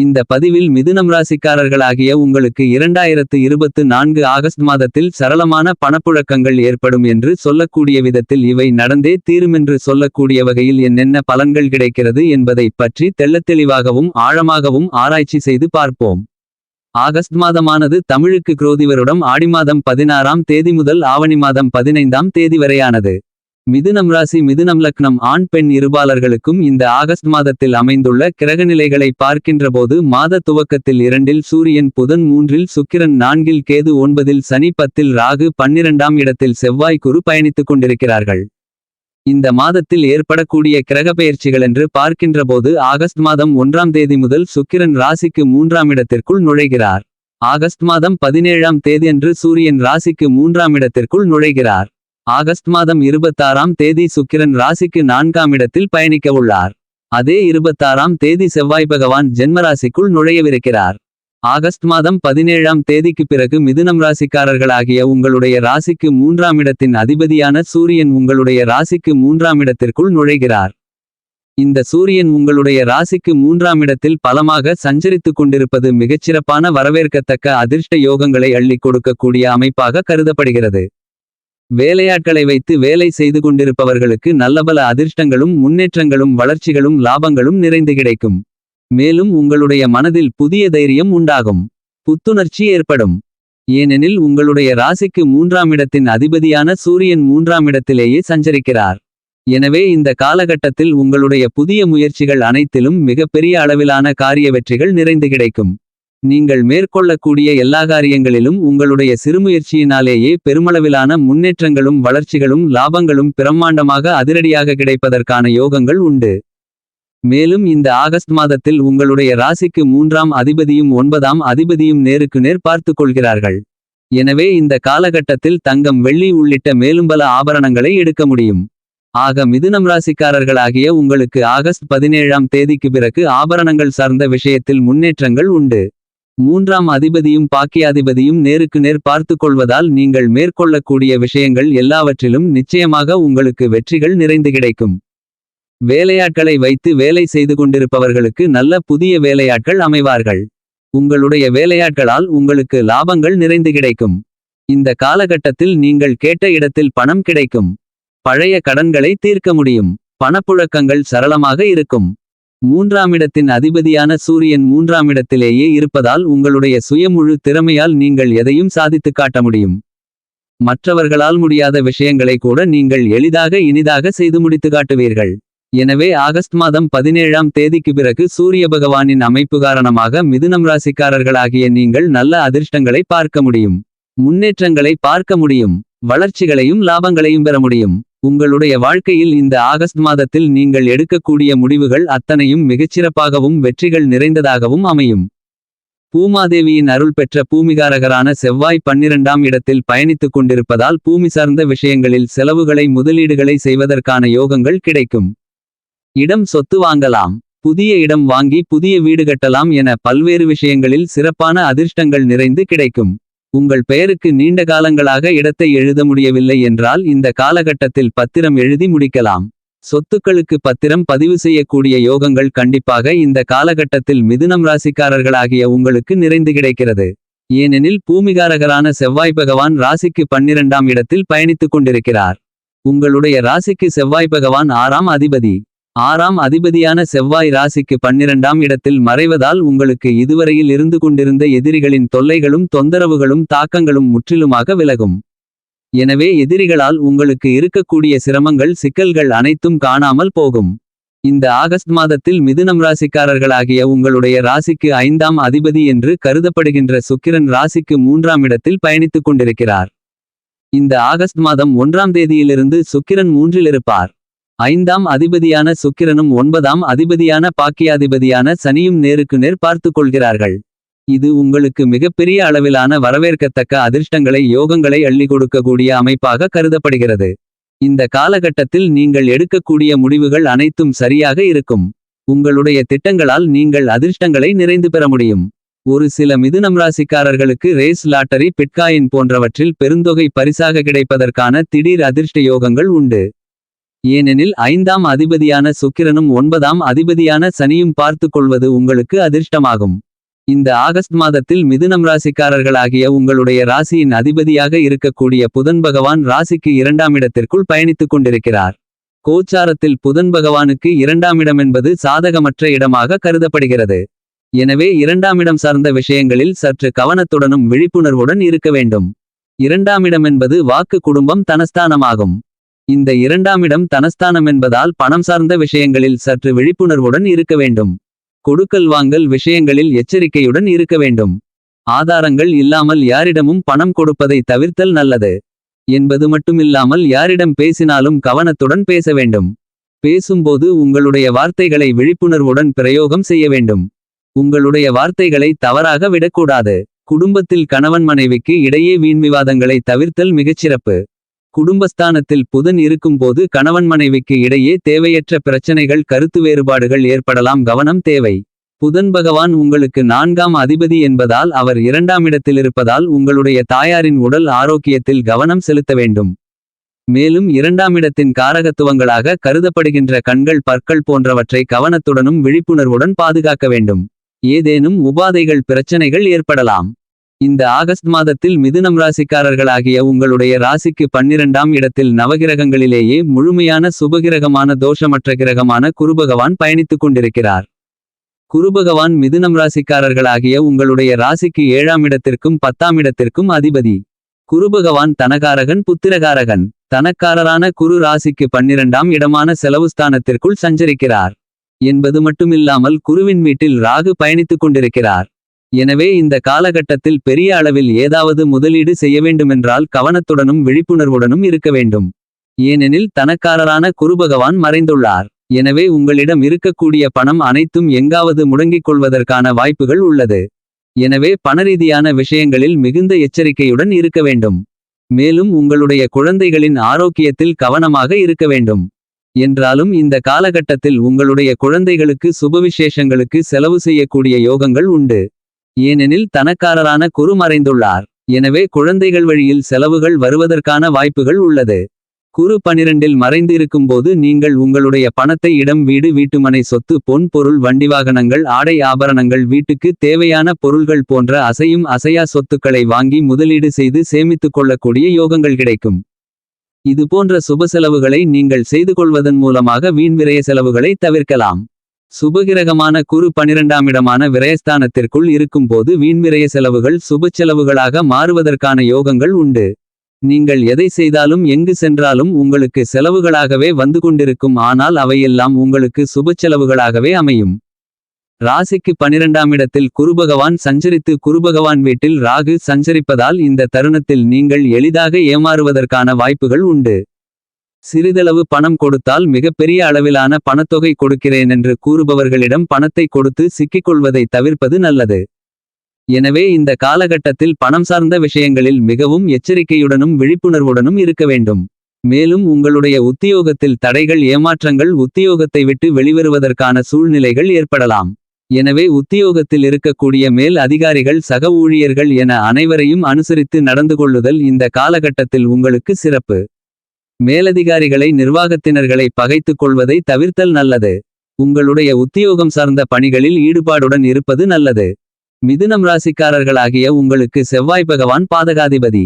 இந்த பதிவில் மிதுனம் ராசிக்காரர்களாகிய உங்களுக்கு இரண்டாயிரத்து இருபத்து நான்கு ஆகஸ்ட் மாதத்தில் சரளமான பணப்புழக்கங்கள் ஏற்படும் என்று சொல்லக்கூடிய விதத்தில் இவை நடந்தே தீருமென்று சொல்லக்கூடிய வகையில் என்னென்ன பலன்கள் கிடைக்கிறது என்பதைப் பற்றி தெள்ளத்தெளிவாகவும் ஆழமாகவும் ஆராய்ச்சி செய்து பார்ப்போம். ஆகஸ்ட் மாதமானது தமிழுக்கு குரோதிவருடம் ஆடி மாதம் பதினாறாம் தேதி முதல் ஆவணி மாதம் பதினைந்தாம் தேதி வரையானது. மிதுனம் ராசி மிதுனம் லக்னம் ஆண் பெண் இருபாலர்களுக்கும் இந்த ஆகஸ்ட் மாதத்தில் அமைந்துள்ள கிரகநிலைகளை பார்க்கின்றபோது மாத துவக்கத்தில் இரண்டில் சூரியன் புதன் மூன்றில் சுக்கிரன் நான்கில் கேது ஒன்பதில் சனி பத்தில் ராகு பன்னிரண்டாம் இடத்தில் செவ்வாய் குரு பயணித்துக் கொண்டிருக்கிறார்கள். இந்த மாதத்தில் ஏற்படக்கூடிய கிரகப்பெயர்ச்சிகள் என்று பார்க்கின்றபோது ஆகஸ்ட் மாதம் ஒன்றாம் தேதி முதல் சுக்கிரன் ராசிக்கு மூன்றாம் இடத்திற்குள் நுழைகிறார். ஆகஸ்ட் மாதம் பதினேழாம் தேதியன்று சூரியன் ராசிக்கு மூன்றாம் இடத்திற்குள் நுழைகிறார். ஆகஸ்ட் மாதம் இருபத்தாறாம் தேதி சுக்கிரன் ராசிக்கு நான்காம் இடத்தில் பயணிக்க உள்ளார். அதே இருபத்தாறாம் தேதி செவ்வாய் பகவான் ஜென்மராசிக்குள் நுழையவிருக்கிறார். ஆகஸ்ட் மாதம் பதினேழாம் தேதிக்கு பிறகு மிதுனம் ராசிக்காரர்களாகிய உங்களுடைய ராசிக்கு மூன்றாம் இடத்தின் அதிபதியான சூரியன் உங்களுடைய ராசிக்கு மூன்றாம் இடத்திற்குள் நுழைகிறார். இந்த சூரியன் உங்களுடைய ராசிக்கு மூன்றாம் இடத்தில் பலமாக சஞ்சரித்துக் கொண்டிருப்பது மிகச்சிறப்பான வரவேற்கத்தக்க அதிர்ஷ்ட யோகங்களை அள்ளிக் கொடுக்கக்கூடிய அமைப்பாக கருதப்படுகிறது. வேலையாட்களை வைத்து வேலை செய்து கொண்டிருப்பவர்களுக்கு நல்லபல அதிர்ஷ்டங்களும் முன்னேற்றங்களும் வளர்ச்சிகளும் லாபங்களும் நிறைந்து கிடைக்கும். மேலும் உங்களுடைய மனதில் புதிய தைரியம் உண்டாகும். புத்துணர்ச்சி ஏற்படும். ஏனெனில் உங்களுடைய ராசிக்கு மூன்றாம் இடத்தின் அதிபதியான சூரியன் மூன்றாம் இடத்திலேயே சஞ்சரிக்கிறார். எனவே இந்த காலகட்டத்தில் உங்களுடைய புதிய முயற்சிகள் அனைத்திலும் மிகப்பெரிய அளவிலான காரிய வெற்றிகள் நிறைந்து கிடைக்கும். நீங்கள் மேற்கொள்ளக்கூடிய எல்லா காரியங்களிலும் உங்களுடைய சிறுமுயற்சியினாலேயே பெருமளவிலான முன்னேற்றங்களும் வளர்ச்சிகளும் லாபங்களும் பிரம்மாண்டமாக அதிரடியாக கிடைப்பதற்கான யோகங்கள் உண்டு. மேலும் இந்த ஆகஸ்ட் மாதத்தில் உங்களுடைய ராசிக்கு மூன்றாம் அதிபதியும் ஒன்பதாம் அதிபதியும் நேருக்கு நேர் பார்த்து கொள்கிறார்கள். எனவே இந்த காலகட்டத்தில் தங்கம் வெள்ளி உள்ளிட்ட மேலும் பல ஆபரணங்களை எடுக்க முடியும். ஆக மிதுனம் ராசிக்காரர்களாகிய உங்களுக்கு ஆகஸ்ட் பதினேழாம் தேதிக்கு பிறகு ஆபரணங்கள் சார்ந்த விஷயத்தில் முன்னேற்றங்கள் உண்டு. மூன்றாம் அதிபதியும் பாக்கியாதிபதியும் நேருக்கு நேர் பார்த்து கொள்வதால் நீங்கள் மேற்கொள்ளக்கூடிய விஷயங்கள் எல்லாவற்றிலும் நிச்சயமாக உங்களுக்கு வெற்றிகள் நிறைந்து கிடைக்கும். வேலையாட்களை வைத்து வேலை செய்து கொண்டிருப்பவர்களுக்கு நல்ல புதிய வேலையாட்கள் அமைவார்கள். உங்களுடைய வேலையாட்களால் உங்களுக்கு லாபங்கள் நிறைந்து கிடைக்கும். இந்த காலகட்டத்தில் நீங்கள் கேட்ட இடத்தில் பணம் கிடைக்கும். பழைய கடன்களை தீர்க்க முடியும். பணப்புழக்கங்கள் சரளமாக இருக்கும். மூன்றாம் இடத்தின் அதிபதியான சூரியன் மூன்றாம் இடத்திலேயே இருப்பதால் உங்களுடைய சுயமுழு திறமையால் நீங்கள் எதையும் சாதித்துக் காட்ட முடியும். மற்றவர்களால் முடியாத விஷயங்களை கூட நீங்கள் எளிதாக இனிதாக செய்து முடித்து காட்டுவீர்கள். எனவே ஆகஸ்ட் மாதம் பதினேழாம் தேதிக்கு பிறகு சூரிய பகவானின் அமைப்பு காரணமாக மிதுனம் ராசிக்காரர்களாகிய நீங்கள் நல்ல அதிர்ஷ்டங்களை பார்க்க முடியும். முன்னேற்றங்களை பார்க்க முடியும். வளர்ச்சிகளையும் லாபங்களையும் பெற முடியும். உங்களுடைய வாழ்க்கையில் இந்த ஆகஸ்ட் மாதத்தில் நீங்கள் எடுக்கக்கூடிய முடிவுகள் அத்தனையும் மிகச்சிறப்பாகவும் வெற்றிகள் நிறைந்ததாகவும் அமையும். பூமாதேவியின் அருள் பெற்ற பூமிகாரகரான செவ்வாய் பன்னிரண்டாம் இடத்தில் பயணித்துக் கொண்டிருப்பதால் பூமி சார்ந்த விஷயங்களில் செலவுகளை முதலீடுகளை செய்வதற்கான யோகங்கள் கிடைக்கும். இடம் சொத்து வாங்கலாம். புதிய இடம் வாங்கி புதிய வீடு கட்டலாம் என பல்வேறு விஷயங்களில் சிறப்பான அதிர்ஷ்டங்கள் நிறைந்து கிடைக்கும். உங்கள் பெயருக்கு நீண்ட காலங்களாக இடத்தை எழுத முடியவில்லை என்றால் இந்த காலகட்டத்தில் பத்திரம் எழுதி முடிக்கலாம். சொத்துக்களுக்கு பத்திரம் பதிவு செய்யக்கூடிய யோகங்கள் கண்டிப்பாக இந்த காலகட்டத்தில் மிதுனம் ராசிக்காரர்களாகிய உங்களுக்கு நிறைந்து கிடைக்கிறது. ஏனெனில் பூமிகாரகரான செவ்வாய் பகவான் ராசிக்கு பன்னிரண்டாம் இடத்தில் பயணித்துக் கொண்டிருக்கிறார். உங்களுடைய ராசிக்கு செவ்வாய் பகவான் ஆறாம் அதிபதி. ஆறாம் அதிபதியான செவ்வாய் ராசிக்கு பன்னிரண்டாம் இடத்தில் மறைவதால் உங்களுக்கு இதுவரையில் இருந்து கொண்டிருந்த எதிரிகளின் தொல்லைகளும் தொந்தரவுகளும் தாக்கங்களும் முற்றிலுமாக விலகும். எனவே எதிரிகளால் உங்களுக்கு இருக்கக்கூடிய சிரமங்கள் சிக்கல்கள் அனைத்தும் காணாமல் போகும். இந்த ஆகஸ்ட் மாதத்தில் மிதுனம் ராசிக்காரர்களாகிய உங்களுடைய ராசிக்கு ஐந்தாம் அதிபதி என்று கருதப்படுகின்ற சுக்கிரன் ராசிக்கு மூன்றாம் இடத்தில் பயணித்துக் கொண்டிருக்கிறார். இந்த ஆகஸ்ட் மாதம் ஒன்றாம் தேதியிலிருந்து சுக்கிரன் மூன்றில் இருப்பார். ஐந்தாம் அதிபதியான சுக்கிரனும் ஒன்பதாம் அதிபதியான பாக்கியாதிபதியான சனியும் நேருக்கு நேர் பார்த்து கொள்கிறார்கள். இது உங்களுக்கு மிகப்பெரிய அளவிலான வரவேற்கத்தக்க அதிர்ஷ்டங்களை யோகங்களை அள்ளி கொடுக்கக்கூடிய அமைப்பாக கருதப்படுகிறது. இந்த காலகட்டத்தில் நீங்கள் எடுக்கக்கூடிய முடிவுகள் அனைத்தும் சரியாக இருக்கும். உங்களுடைய திட்டங்களால் நீங்கள் அதிர்ஷ்டங்களை நிறைந்து பெற முடியும். ஒரு சில மிதுனம் ராசிக்காரர்களுக்கு ரேஸ் லாட்டரி பிட்காயின் போன்றவற்றில் பெருந்தொகை பரிசாக கிடைப்பதற்கான திடீர் அதிர்ஷ்ட யோகங்கள் உண்டு. ஏனெனில் ஐந்தாம் அதிபதியான சுக்கிரனும் ஒன்பதாம் அதிபதியான சனியும் பார்த்து கொள்வது உங்களுக்கு அதிர்ஷ்டமாகும். இந்த ஆகஸ்ட் மாதத்தில் மிதுனம் ராசிக்காரர்களாகிய உங்களுடைய ராசியின் அதிபதியாக இருக்கக்கூடிய புதன் பகவான் ராசிக்கு இரண்டாம் இடத்திற்குள் பயணித்துக் கொண்டிருக்கிறார். கோச்சாரத்தில் புதன் பகவானுக்கு இரண்டாம் இடம் என்பது சாதகமற்ற இடமாக கருதப்படுகிறது. எனவே இரண்டாம் இடம் சார்ந்த விஷயங்களில் சற்று கவனத்துடனும் விழிப்புணர்வுடன் இருக்க வேண்டும். இரண்டாம் இடம் என்பது வாக்கு குடும்பம் தனஸ்தானமாகும். இந்த இரண்டாமிடம் தனஸ்தானம் என்பதால் பணம் சார்ந்த விஷயங்களில் சற்று விழிப்புணர்வுடன் இருக்க வேண்டும். கொடுக்கல் வாங்கல் விஷயங்களில் எச்சரிக்கையுடன் இருக்க வேண்டும். ஆதாரங்கள் இல்லாமல் யாரிடமும் பணம் கொடுப்பதை தவிர்த்தல் நல்லது. என்பது மட்டுமில்லாமல் யாரிடம் பேசினாலும் கவனத்துடன் பேச வேண்டும். பேசும்போது உங்களுடைய வார்த்தைகளை விழிப்புணர்வுடன் பிரயோகம் செய்ய வேண்டும். உங்களுடைய வார்த்தைகளை தவறாக விடக்கூடாது. குடும்பத்தில் கணவன் மனைவிக்கு இடையே வீண் விவாதங்களை தவிர்த்தல் மிகச்சிறப்பு. குடும்பஸ்தானத்தில் புதன் இருக்கும்போது கணவன் மனைவிக்கு இடையே தேவையற்ற பிரச்சனைகள் கருத்து வேறுபாடுகள் ஏற்படலாம். கவனம் தேவை. புதன் பகவான் உங்களுக்கு நான்காம் அதிபதி என்பதால் அவர் இரண்டாம் இடத்தில் இருப்பதால் உங்களுடைய தாயாரின் உடல் ஆரோக்கியத்தில் கவனம் செலுத்த வேண்டும். மேலும் இரண்டாம் இடத்தின் காரகத்துவங்களாக கருதப்படுகின்ற கண்கள் பற்கள் போன்றவற்றை கவனத்துடனும் விழிப்புணர்வுடன் பாதுகாக்க வேண்டும். ஏதேனும் உபாதைகள் பிரச்சனைகள் ஏற்படலாம். இந்த ஆகஸ்ட் மாதத்தில் மிதுனம் ராசிக்காரர்களாகிய உங்களுடைய ராசிக்கு பன்னிரண்டாம் இடத்தில் நவகிரகங்களிலேயே முழுமையான சுபகிரகமான தோஷமற்ற கிரகமான குருபகவான் பயணித்துக் கொண்டிருக்கிறார். குருபகவான் மிதுனம் ராசிக்காரர்களாகிய உங்களுடைய ராசிக்கு ஏழாம் இடத்திற்கும் பத்தாம் இடத்திற்கும் அதிபதி. குருபகவான் தனகாரகன் புத்திரகாரகன். தனக்காரரான குரு ராசிக்கு பன்னிரண்டாம் இடமான செலவு ஸ்தானத்திற்குள் சஞ்சரிக்கிறார். என்பது மட்டுமில்லாமல் குருவின் வீட்டில் ராகு பயணித்துக் கொண்டிருக்கிறார். எனவே இந்த காலகட்டத்தில் பெரிய அளவில் ஏதாவது முதலீடு செய்ய வேண்டுமென்றால் கவனத்துடனும் விழிப்புணர்வுடனும் இருக்க வேண்டும். ஏனெனில் தனக்காரரான குருபகவான் மறைந்துள்ளார். எனவே உங்களிடம் இருக்கக்கூடிய பணம் அனைத்தும் எங்காவது முடங்கிக் கொள்வதற்கான வாய்ப்புகள் உள்ளது. எனவே பணரீதியான விஷயங்களில் மிகுந்த எச்சரிக்கையுடன் இருக்க வேண்டும். மேலும் உங்களுடைய குழந்தைகளின் ஆரோக்கியத்தில் கவனமாக இருக்க வேண்டும். என்றாலும் இந்த காலகட்டத்தில் உங்களுடைய குழந்தைகளுக்கு சுபவிசேஷங்களுக்கு செலவு செய்யக்கூடிய யோகங்கள் உண்டு. ஏனெனில் தனக்காரரான குரு மறைந்துள்ளார். எனவே குழந்தைகள் வழியில் செலவுகள் வருவதற்கான வாய்ப்புகள் உள்ளது. குரு பனிரெண்டில் மறைந்து இருக்கும்போது நீங்கள் உங்களுடைய பணத்தை இடம் வீடு வீட்டுமனை சொத்து பொன் பொருள் வண்டி வாகனங்கள் ஆடை ஆபரணங்கள் வீட்டுக்கு தேவையான பொருள்கள் போன்ற அசையும் அசையா சொத்துக்களை வாங்கி முதலீடு செய்து சேமித்துக் கொள்ளக்கூடிய யோகங்கள் கிடைக்கும். இது போன்ற சுப செலவுகளை நீங்கள் செய்து கொள்வதன் மூலமாக வீண் விரய செலவுகளை தவிர்க்கலாம். சுபகிரகமான குரு பனிரெண்டாம் இடமான விரயஸ்தானத்திற்குள் இருக்கும்போது வீண்விரய செலவுகள் சுப செலவுகளாக மாறுவதற்கான யோகங்கள் உண்டு. நீங்கள் எதை செய்தாலும் எங்கு சென்றாலும் உங்களுக்கு செலவுகளாகவே வந்து கொண்டிருக்கும் ஆனால் அவையெல்லாம் உங்களுக்கு சுப செலவுகளாகவே அமையும். ராசிக்கு பனிரெண்டாம் இடத்தில் குருபகவான் சஞ்சரித்து குருபகவான் வீட்டில் ராகு சஞ்சரிப்பதால் இந்த தருணத்தில் நீங்கள் எளிதாக ஏமாறுவதற்கான வாய்ப்புகள் உண்டு. சிறிதளவு பணம் கொடுத்தால் மிகப்பெரிய அளவிலான பணத்தொகை கொடுக்கிறேன் என்று கூறுபவர்களிடம் பணத்தை கொடுத்து சிக்கிக்கொள்வதை தவிர்ப்பது நல்லது. எனவே இந்த காலகட்டத்தில் பணம் சார்ந்த விஷயங்களில் மிகவும் எச்சரிக்கையுடனும் விழிப்புணர்வுடனும் இருக்க வேண்டும். மேலும் உங்களுடைய உத்தியோகத்தில் தடைகள் ஏமாற்றங்கள் உத்தியோகத்தை விட்டு வெளிவருவதற்கான சூழ்நிலைகள் ஏற்படலாம். எனவே உத்தியோகத்தில் இருக்கக்கூடிய மேல் அதிகாரிகள் சக ஊழியர்கள் என அனைவரையும் அனுசரித்து நடந்து கொள்ளுதல் இந்த காலகட்டத்தில் உங்களுக்கு சிறப்பு. மேலதிகாரிகளை நிர்வாகத்தினர்களை பகைத்துக் கொள்வதை தவிர்த்தல் நல்லது. உங்களுடைய உத்தியோகம் சார்ந்த பணிகளில் ஈடுபாடுடன் இருப்பது நல்லது. மிதுனம் ராசிக்காரர்களாகிய உங்களுக்கு செவ்வாய் பகவான் பாதகாதிபதி.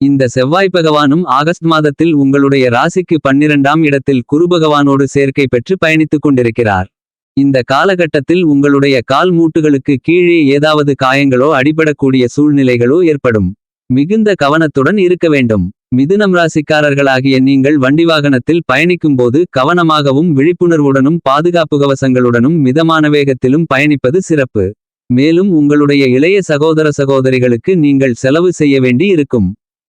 இந்த செவ்வாய் பகவானும் ஆகஸ்ட் மாதத்தில் உங்களுடைய ராசிக்கு பன்னிரண்டாம் இடத்தில் குருபகவானோடு சேர்க்கை பெற்று பயணித்துக் கொண்டிருக்கிறார். இந்த காலகட்டத்தில் உங்களுடைய கால் மூட்டுகளுக்கு கீழே ஏதாவது காயங்களோ அடிபடக்கூடிய சூழ்நிலைகளோ ஏற்படும். மிகுந்த கவனத்துடன் இருக்க வேண்டும். மிதுனம் ராசிக்காரர்களாகிய நீங்கள் வண்டி வாகனத்தில் பயணிக்கும்போது கவனமாகவும் விழிப்புணர்வுடனும் பாதுகாப்பு கவசங்களுடனும் மிதமான வேகத்திலும் பயணிப்பது சிறப்பு. மேலும் உங்களுடைய இளைய சகோதர சகோதரிகளுக்கு நீங்கள் செலவு செய்ய வேண்டி இருக்கும்.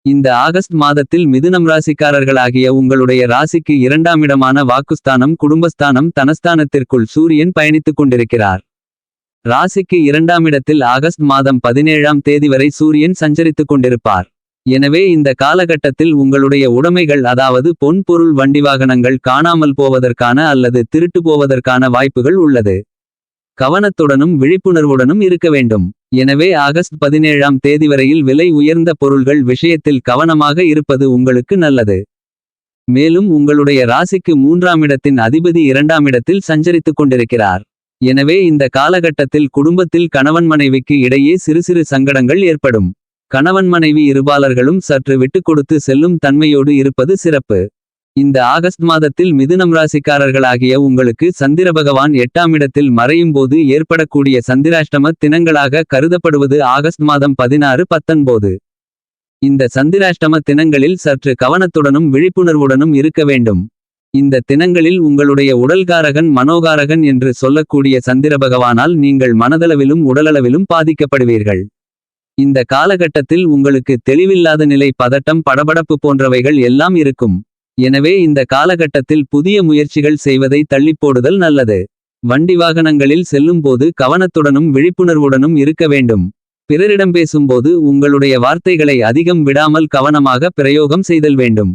இந்த ஆகஸ்ட் மாதத்தில் மிதுனம் ராசிக்காரர்களாகிய உங்களுடைய ராசிக்கு இரண்டாம் இடமான வாக்குஸ்தானம் குடும்பஸ்தானம் தனஸ்தானத்திற்குள் சூரியன் பயணித்துக் கொண்டிருக்கிறார். ராசிக்கு இரண்டாம் இடத்தில் ஆகஸ்ட் மாதம் பதினேழாம் தேதி வரை சூரியன் சஞ்சரித்துக் கொண்டிருப்பார். எனவே இந்த காலகட்டத்தில் உங்களுடைய உடைமைகள் அதாவது பொன் பொருள் வண்டி வாகனங்கள் காணாமல் போவதற்கான அல்லது திருட்டு போவதற்கான வாய்ப்புகள் உள்ளது. கவனத்துடனும் விழிப்புணர்வுடனும் இருக்க வேண்டும். எனவே ஆகஸ்ட் பதினேழாம் தேதி வரையில் விலை உயர்ந்த பொருள்கள் விஷயத்தில் கவனமாக இருப்பது உங்களுக்கு நல்லது. மேலும் உங்களுடைய ராசிக்கு மூன்றாம் இடத்தின் அதிபதி இரண்டாம் இடத்தில் சஞ்சரித்துக் கொண்டிருக்கிறார். எனவே இந்த காலகட்டத்தில் குடும்பத்தில் கணவன் மனைவிக்கு இடையே சிறு சிறு சங்கடங்கள் ஏற்படும். கணவன் மனைவி இருபாலர்களும் சற்று விட்டு கொடுத்து செல்லும் தன்மையோடு இருப்பது சிறப்பு. இந்த ஆகஸ்ட் மாதத்தில் மிதுனம் ராசிக்காரர்களாகிய உங்களுக்கு சந்திர பகவான் எட்டாம் இடத்தில் மறையும் போது ஏற்படக்கூடிய சந்திராஷ்டம தினங்களாக கருதப்படுவது ஆகஸ்ட் மாதம் பதினாறு பத்தொன்பது. இந்த சந்திராஷ்டம தினங்களில் சற்று கவனத்துடனும் விழிப்புணர்வுடனும் இருக்க வேண்டும். இந்த தினங்களில் உங்களுடைய உடல்காரகன் மனோகாரகன் என்று சொல்லக்கூடிய சந்திர பகவானால் நீங்கள் மனதளவிலும் உடலளவிலும் பாதிக்கப்படுவீர்கள். இந்த காலகட்டத்தில் உங்களுக்கு தெளிவில்லாத நிலை பதட்டம் படபடப்பு போன்றவைகள் எல்லாம் இருக்கும். எனவே இந்த காலகட்டத்தில் புதிய முயற்சிகள் செய்வதை தள்ளிப்போடுதல் நல்லது. வண்டி வாகனங்களில் செல்லும்போது கவனத்துடனும் விழிப்புணர்வுடனும் இருக்க வேண்டும். பிறரிடம் பேசும்போது உங்களுடைய வார்த்தைகளை அதிகம் விடாமல் கவனமாக பிரயோகம் செய்தல் வேண்டும்.